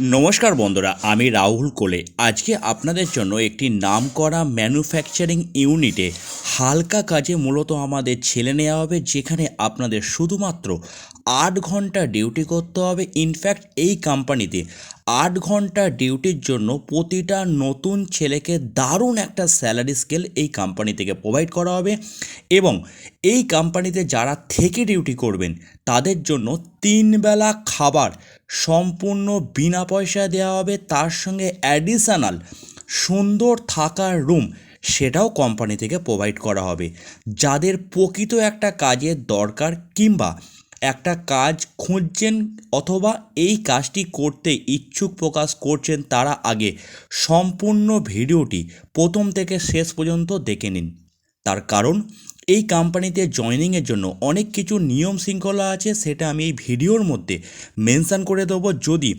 নমস্কার বন্ধুরা, আমি রাহুল কোলে। আজকে আপনাদের জন্য একটি নাম করা ম্যানুফ্যাকচারিং ইউনিটে হালকা কাজে মূলত আমাদের ছেলে নেওয়া হবে, যেখানে আপনাদের শুধুমাত্র আট ঘণ্টা ডিউটি করতে হবে। ইনফ্যাক্ট এই কোম্পানিতে আট ঘণ্টা ডিউটির জন্য প্রতিটা নতুন ছেলেকে দারুণ একটা স্যালারি স্কেল এই কোম্পানি থেকে প্রোভাইড করা হবে এবং এই কোম্পানিতে যারা থেকে ডিউটি করবেন, তাদের জন্য তিন বেলা খাবার সম্পূর্ণ বিনা পয়সায় দেওয়া হবে। তার সঙ্গে অ্যাডিশনাল সুন্দর থাকার রুম সেটাও কোম্পানি থেকে প্রোভাইড করা হবে। যাদের প্রকৃত একটা কাজের দরকার কিংবা একটা কাজ খুঁজছেন অথবা এই কাজটি করতে ইচ্ছুক প্রকাশ করছেন তারা আগে। সম্পূর্ণ ভিডিওটি প্রথম থেকে শেষ পর্যন্ত দেখে নিন। তার কারণ, এই কোম্পানিতে জয়নিংয়ের জন্য অনেক কিছু নিয়ম শৃঙ্খলা আছে সেটা আমি এই ভিডিওর মধ্যে মেনশান করে দেবো। যদি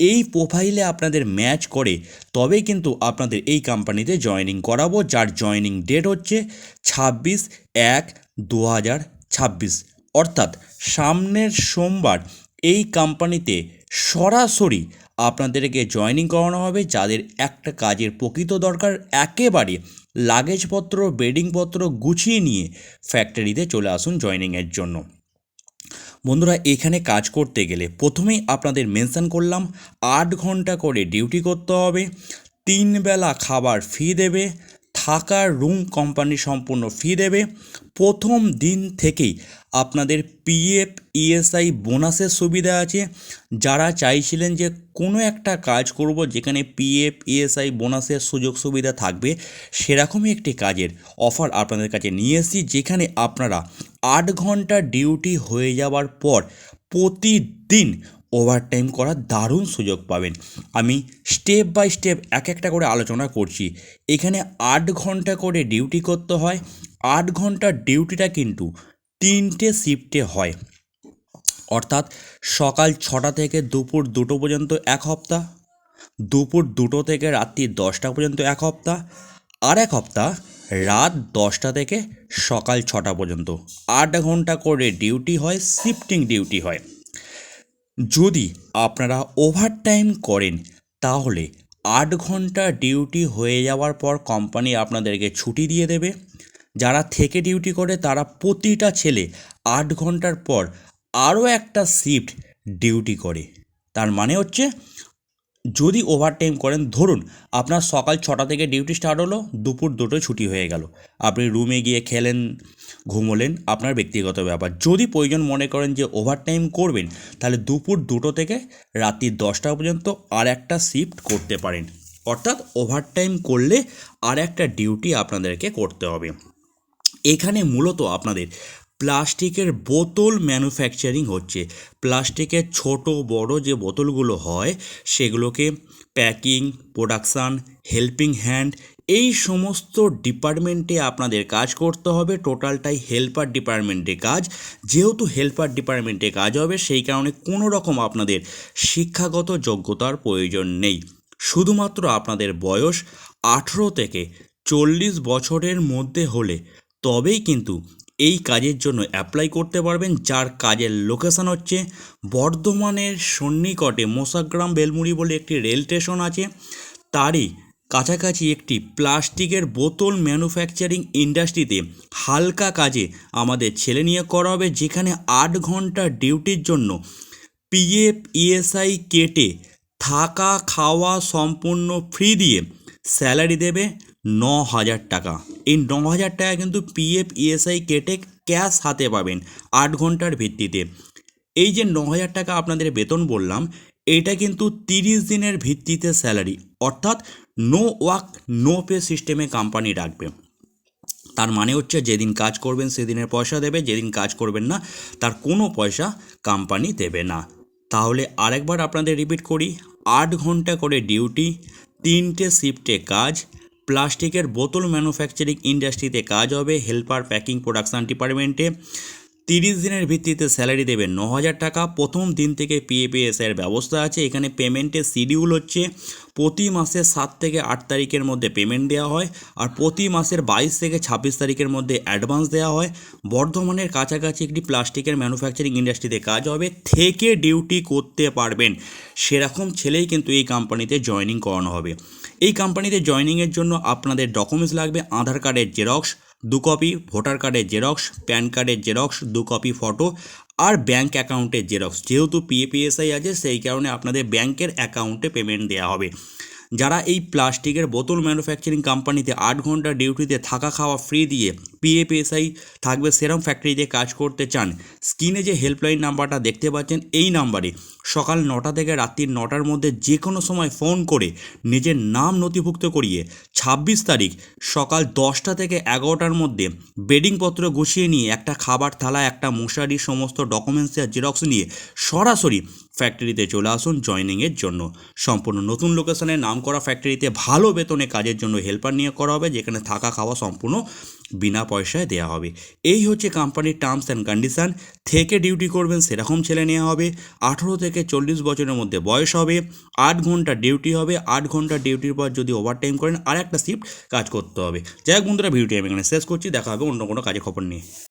এই প্রোফাইলে আপনাদের ম্যাচ করে, তবেই কিন্তু আপনাদের এই কোম্পানিতে জয়নিং করাবো, যার জয়নিং ডেট হচ্ছে ছাব্বিশ এক দু হাজার ছাব্বিশ। অর্থাৎ সামনের সোমবার এই কোম্পানিতে সরাসরি আপনাদেরকে জয়নিং করানো হবে, যাদের একটা কাজের প্রকৃত দরকার, একেবারে লাগেজপত্র বেডিংপত্র গুছিয়ে নিয়ে ফ্যাক্টরিতে চলে আসুন জয়নিংয়ের জন্য। বন্ধুরা, এখানে কাজ করতে গেলে প্রথমেই আপনাদের মেনশন করলাম, আট ঘণ্টা করে ডিউটি করতে হবে, তিন বেলা খাবার ফি দেবে, থাকার রুম কোম্পানি সম্পূর্ণ ফি দেবে, প্রথম দিন থেকেই আপনাদের পিএফ ইএসআই বোনাসের সুবিধা আছে। যারা চাইছিলেন যে কোনো একটা কাজ করব যেখানে পিএফ ইএসআই বোনাসের সুযোগ সুবিধা থাকবে, সেরকমই একটি কাজের অফার আপনাদের কাছে নিয়ে এসেছি, যেখানে আপনারা আট ঘণ্টা ডিউটি হয়ে যাওয়ার পর প্রতিদিন ওভারটাইম করার দারুণ সুযোগ পাবেন। আমি স্টেপ বাই স্টেপ এক একটা করে আলোচনা করছি। এখানে আট ঘণ্টা করে ডিউটি করতে হয়। আট ঘণ্টার ডিউটিটা কিন্তু তিনটে শিফটে হয়। অর্থাৎ সকাল ছটা থেকে দুপুর দুটো পর্যন্ত এক হপ্তাহ দুপুর দুটো থেকে রাত্রি দশটা পর্যন্ত এক হপ্তাহ আর এক হপ্তাহ রাত দশটা থেকে সকাল ছটা পর্যন্ত। আট ঘণ্টা করে ডিউটি হয়, শিফটিং ডিউটি হয়। যদি আপনারা ওভারটাইম করেন, তাহলে আট ঘণ্টা ডিউটি হয়ে যাওয়ার পর কোম্পানি আপনাদেরকে ছুটি দিয়ে দেবে। যারা থেকে ডিউটি করে তারা প্রতিটা ছেলে আট ঘণ্টার পর আরও একটা শিফট ডিউটি করে। তার মানে হচ্ছে যদি ওভারটাইম করেন, ধরুন আপনার সকাল ছটা থেকে ডিউটি স্টার্ট হলো, দুপুর দুটোয় ছুটি হয়ে গেল। আপনি রুমে গিয়ে খেলেন, ঘুমোলেন, আপনার ব্যক্তিগত ব্যাপার। যদি প্রয়োজন মনে করেন যে ওভারটাইম করবেন, তাহলে দুপুর দুটো থেকে রাত্রি দশটা পর্যন্ত আর একটা শিফট করতে পারেন। অর্থাৎ ওভারটাইম করলে আর একটা ডিউটি আপনাদেরকে করতে হবে। এখানে মূলত আপনাদের প্লাস্টিকের বোতল ম্যানুফ্যাকচারিং হচ্ছে। প্লাস্টিকের ছোট, বড় যে বোতলগুলো হয়, সেগুলোকে প্যাকিং, প্রোডাকশান, হেল্পিং হ্যান্ড এই সমস্ত ডিপার্টমেন্টে আপনাদের কাজ করতে হবে। টোটালটাই হেল্পার ডিপার্টমেন্টে কাজ। যেহেতু হেল্পার ডিপার্টমেন্টে কাজ হবে, সেই কারণে কোনো রকম আপনাদের শিক্ষাগত যোগ্যতার প্রয়োজন নেই। শুধুমাত্র আপনাদের বয়স আঠেরো থেকে চল্লিশ বছরের মধ্যে হলে তবেই কিন্তু এই কাজের জন্য অ্যাপ্লাই করতে পারবেন, যার কাজের লোকেশান হচ্ছে বর্ধমানের সন্নিকটে মোসাগ্রাম বেলমুড়ি বলে একটি রেল স্টেশন আছে। তারই কাছাকাছি একটি প্লাস্টিকের বোতল ম্যানুফ্যাকচারিং ইন্ডাস্ট্রিতে হালকা কাজে আমাদের ছেলে নিয়ে করা হবে, যেখানে আট ঘণ্টা ডিউটির জন্য পিএফ ইএসআই কেটে থাকা খাওয়া সম্পূর্ণ ফ্রি দিয়ে স্যালারি দেবে। ন হাজার টাকা। এই ন হাজার টাকা কিন্তু পিএফ ইএসআই কেটে ক্যাশ হাতে পাবেন আট ঘণ্টার ভিত্তিতে। এই যে ন হাজার টাকা আপনাদের বেতন বললাম, এটা কিন্তু তিরিশ দিনের ভিত্তিতে স্যালারি অর্থাৎ নো ওয়ার্ক নো পে সিস্টেমে কোম্পানি রাখবে তার মানে হচ্ছে যেদিন কাজ করবেন সেদিনের পয়সা দেবে, যেদিন কাজ করবেন না, তার কোনো পয়সা কোম্পানি দেবে না। তাহলে আরেকবার আপনাদের রিপিট করি, আট ঘণ্টা করে ডিউটি তিনটে শিফটে কাজ প্লাস্টিকের বোতল ম্যানুফ্যাকচারিং ইন্ডাস্ট্রিতে কাজ হবে, হেল্পার প্যাকিং প্রোডাকশান ডিপার্টমেন্টে। তিরিশ দিনের ভিত্তিতে স্যালারি দেবে ন হাজার টাকা। প্রথম দিন থেকে পিএপিএস এর ব্যবস্থা আছে। এখানে পেমেন্টের শিডিউল হচ্ছে। প্রতি মাসের সাত থেকে আট তারিখের মধ্যে পেমেন্ট দেওয়া হয় আর প্রতি মাসের বাইশ থেকে ছাব্বিশ তারিখের মধ্যে অ্যাডভান্স দেওয়া হয়। বর্ধমানের কাছাকাছি একটি প্লাস্টিকের ম্যানুফ্যাকচারিং ইন্ডাস্ট্রিতে কাজ হবে। থেকে ডিউটি করতে পারবেন। সেরকম ছেলেই কিন্তু এই কোম্পানিতে জয়েনিং করানো হবে। এই কোম্পানিতে জয়েনিংয়ের জন্য আপনাদের ডকুমেন্টস লাগবে, আধার কার্ডের জেরক্স দু কপি ভোটার কার্ডের জেরক্স প্যান কার্ডের জেরক্স দু কপি ফটো আর ব্যাঙ্ক অ্যাকাউন্টের জেরক্স যেহেতু পিএপিএসআই আছে, সেই কারণে আপনাদের ব্যাংকের অ্যাকাউন্টে পেমেন্ট দেওয়া হবে। যারা এই প্লাস্টিকের বোতল ম্যানুফ্যাকচারিং কোম্পানিতে আট ঘণ্টা ডিউটিতে থাকা খাওয়া ফ্রি দিয়ে পিএপিএসআই থাকবে সেরম ফ্যাক্টরিতে কাজ করতে চান, স্ক্রিনে যে হেল্পলাইন নাম্বারটা দেখতে পাচ্ছেন এই নাম্বারে। সকাল নটা থেকে রাত্রি নটার মধ্যে যে কোনো সময় ফোন করে নিজের নাম নথিভুক্ত করিয়ে ছাব্বিশ তারিখ সকাল দশটা থেকে এগারোটার মধ্যে বেডিংপত্র গুছিয়ে নিয়ে একটা খাবার থালা, একটা মশারি, সমস্ত ডকুমেন্টস আর জেরক্স নিয়ে সরাসরি ফ্যাক্টরিতে চলে আসুন জয়নিংয়ের জন্য। সম্পূর্ণ নতুন লোকেশনে নাম করা ফ্যাক্টরিতে ভালো বেতনে কাজের জন্য হেল্পার নিয়ে করা হবে, যেখানে থাকা খাওয়া সম্পূর্ণ বিনা পয়সায় দেওয়া হবে। এই হচ্ছে কোম্পানির টার্মস অ্যান্ড কন্ডিশান থেকে ডিউটি করবেন, সেরকম ছেলে নেওয়া হবে। আঠেরো থেকে চল্লিশ বছরের মধ্যে বয়স হবে। আট ঘণ্টা ডিউটি হবে। আট ঘণ্টা ডিউটির পর যদি ওভারটাইম করেন আর একটা শিফট কাজ করতে হবে। যাই হোক বন্ধুরা, ভিডিওটি আমি এখানে শেষ করছি। দেখা হবে অন্য কোনো কাজে খবর নিয়ে।